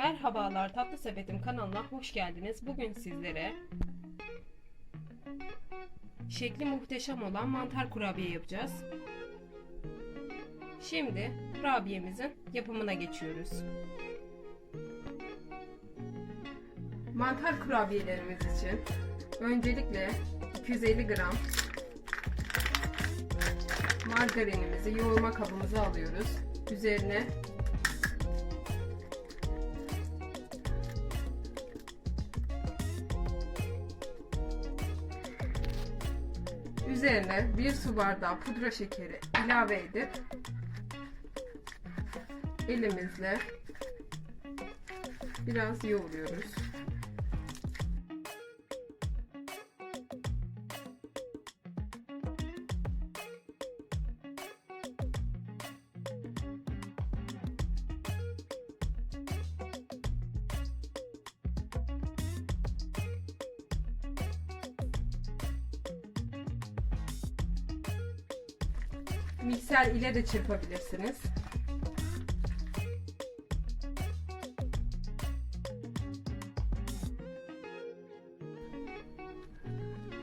Merhabalar Tatlı Sepetim kanalına hoş geldiniz. Bugün sizlere şekli muhteşem olan mantar kurabiye yapacağız. Şimdi kurabiyemizin yapımına geçiyoruz. Mantar kurabiyelerimiz için öncelikle 250 gram margarinimizi yoğurma kabımıza alıyoruz. Üzerine Üzerine bir su bardağı pudra şekeri ilave edip elimizle biraz yoğuruyoruz. Mikser ile de çırpabilirsiniz.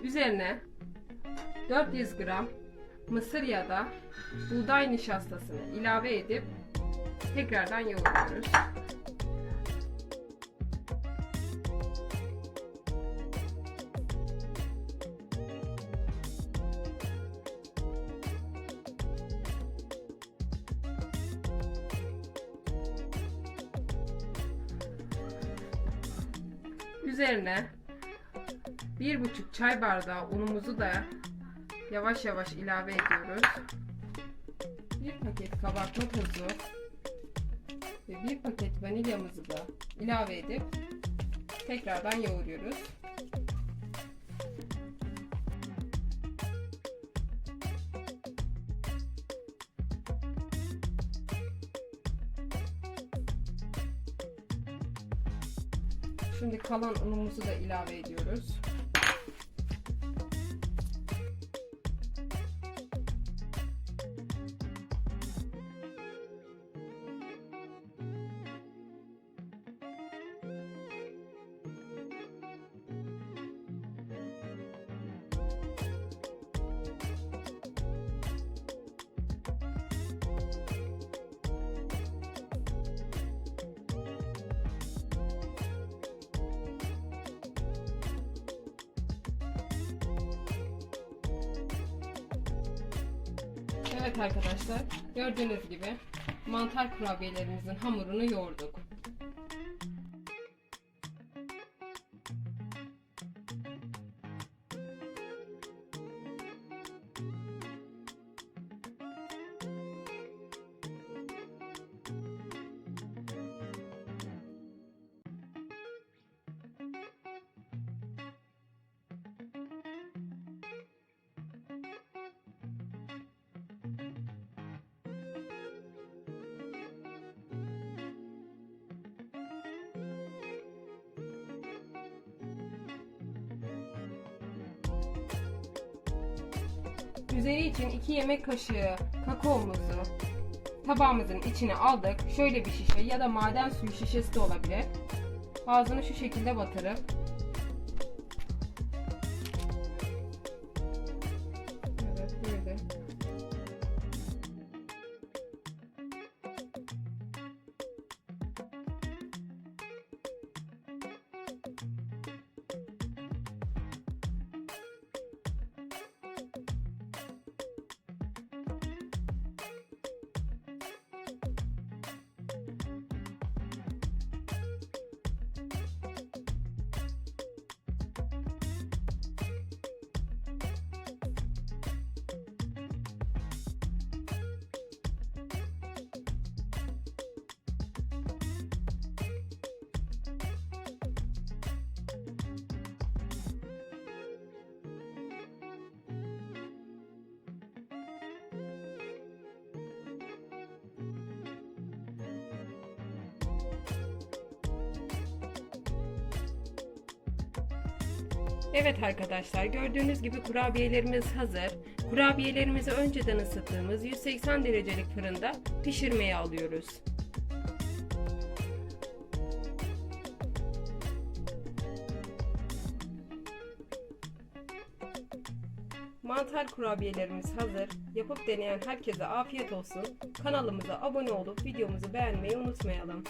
Üzerine 400 gram mısır ya da buğday nişastasını ilave edip tekrardan yoğuruyoruz. Üzerine bir buçuk çay bardağı unumuzu da yavaş yavaş ilave ediyoruz. Bir paket kabartma tozu ve bir paket vanilyamızı da ilave edip tekrardan yoğuruyoruz. Şimdi kalan unumuzu da ilave ediyoruz. Evet arkadaşlar gördüğünüz gibi mantar kurabiyelerimizin hamurunu yoğurduk. Üzeri için 2 yemek kaşığı kakaomuzu tabağımızın içine aldık. Şöyle bir şişe ya da maden suyu şişesi de olabilir. Ağzını şu şekilde batırıp Evet arkadaşlar gördüğünüz gibi kurabiyelerimiz hazır. Kurabiyelerimizi önceden ısıttığımız 180 derecelik fırında pişirmeye alıyoruz. Mantar kurabiyelerimiz hazır. Yapıp deneyen herkese afiyet olsun. Kanalımıza abone olup videomuzu beğenmeyi unutmayalım.